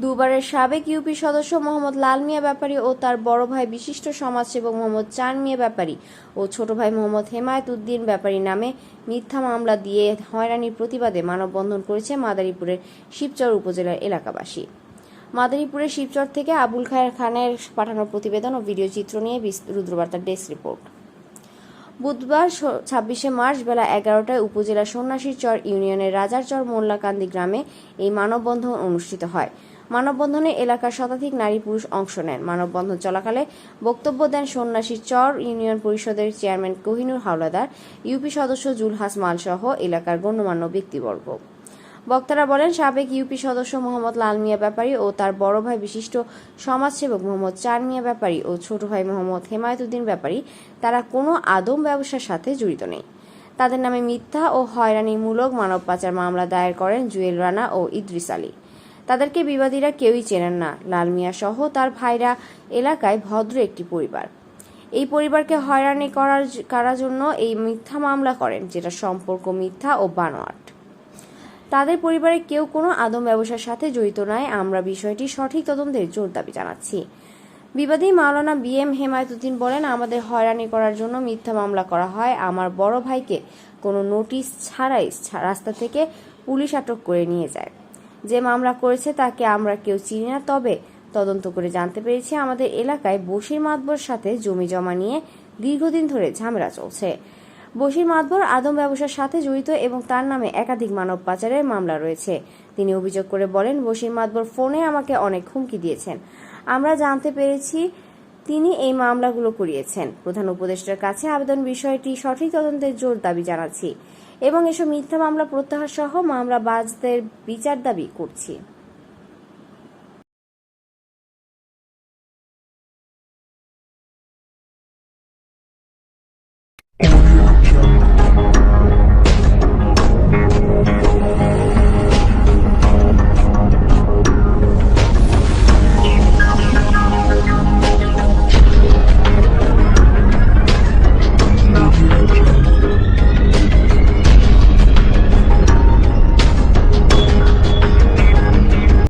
দুবারের সাবেক ইউপি সদস্য মোহাম্মদ লাল মিয়া ব্যাপারী ও তার বড় ভাই বিশিষ্ট সমাজসেবক মোহাম্মদ চান মিয়া ব্যাপারী ও ছোট ভাই মোহাম্মদ হেমায়েত উদ্দিন ব্যাপারী নামে মিথ্যা মামলা দিয়ে হয়রানির প্রতিবাদে মানববন্ধন করেছে মাদারীপুরের শিবচর উপজেলার এলাকাবাসী। মাদারীপুরের শিবচর থেকে আবুল খায়ের খানের পাঠানো প্রতিবেদন ও ভিডিও চিত্র নিয়ে রুদ্রবার্তার ডেস্ক রিপোর্ট। বুধবার ছাব্বিশে মার্চ বেলা এগারোটায় উপজেলা সন্ন্যাসীর চর ইউনিয়নের রাজারচর মোল্লাকান্দি গ্রামে এই মানববন্ধন অনুষ্ঠিত হয়। মানববন্ধনে এলাকার শতাধিক নারী পুরুষ অংশ নেন। মানববন্ধন চলাকালে বক্তব্য দেন সন্ন্যাসী চর ইউনিয়ন পরিষদের চেয়ারম্যান কোহিনুর হাওলাদার, ইউপি সদস্য জুলহাস মাল সহ এলাকার গণ্যমান্য ব্যক্তিবর্গ। বক্তারা বলেন, সাবেক ইউপি সদস্য মোহাম্মদ লাল মিয়া ব্যাপারী ও তার বড় ভাই বিশিষ্ট সমাজসেবক মোহাম্মদ চান মিয়া ব্যাপারী ও ছোট ভাই মোহাম্মদ হেমায়তুদ্দিন ব্যাপারী, তারা কোনো আদম ব্যবসার সাথে জড়িত নেই। তাদের নামে মিথ্যা ও হয়রানিমূলক মানব পাচার মামলা দায়ের করেন জুয়েল রানা ও ইদ্রিস আলী। তাদেরকে বিবাদীরা কেউই চেনেন না। লাল মিয়া সহ তার ভাইরা এলাকায় ভদ্র একটি পরিবার। এই পরিবারকে হয়রানি করার করার জন্য এই মিথ্যা মামলা করেন, যেটা সম্পর্ক মিথ্যা ও বানোয়াট। তাদের পরিবারে কেউ কোনো আদম ব্যবসার সাথে জড়িত নয়। আমরা বিষয়টি সঠিক তদন্তের জোর দাবি জানাচ্ছি। বিবাদী মাওলানা বি এম হেমায়তুদ্দিন বলেন, আমাদের হয়রানি করার জন্য মিথ্যা মামলা করা হয়। আমার বড় ভাইকে কোনো নোটিশ ছাড়াই রাস্তা থেকে পুলিশ আটক করে নিয়ে যায়। যে মামলা করেছে তাকে আমরা কেউ চিনি না। তবে তদন্ত করে জানতে পেরেছি আমাদের এলাকায় বসির মাতবর সাথে জমি জমা নিয়ে দীর্ঘদিন ধরে ঝামেলা চলছে। বসির মাতবর আদম ব্যবসার সাথে জড়িত এবং তার নামে একাধিক মানব পাচারের মামলা রয়েছে। তিনি অভিযোগ করে বলেন, বসির মাতবর ফোনে আমাকে অনেক হুমকি দিয়েছেন। আমরা জানতে পেরেছি তিনি এই মামলাগুলো করিয়েছেন। প্রধান উপদেষ্টার কাছে আবেদন বিষয়টি সঠিক তদন্তের জোর দাবি জানাচ্ছি এবং এসব মিথ্যা মামলা প্রত্যাহার সহ মামলা বাজদের বিচার দাবি করছি।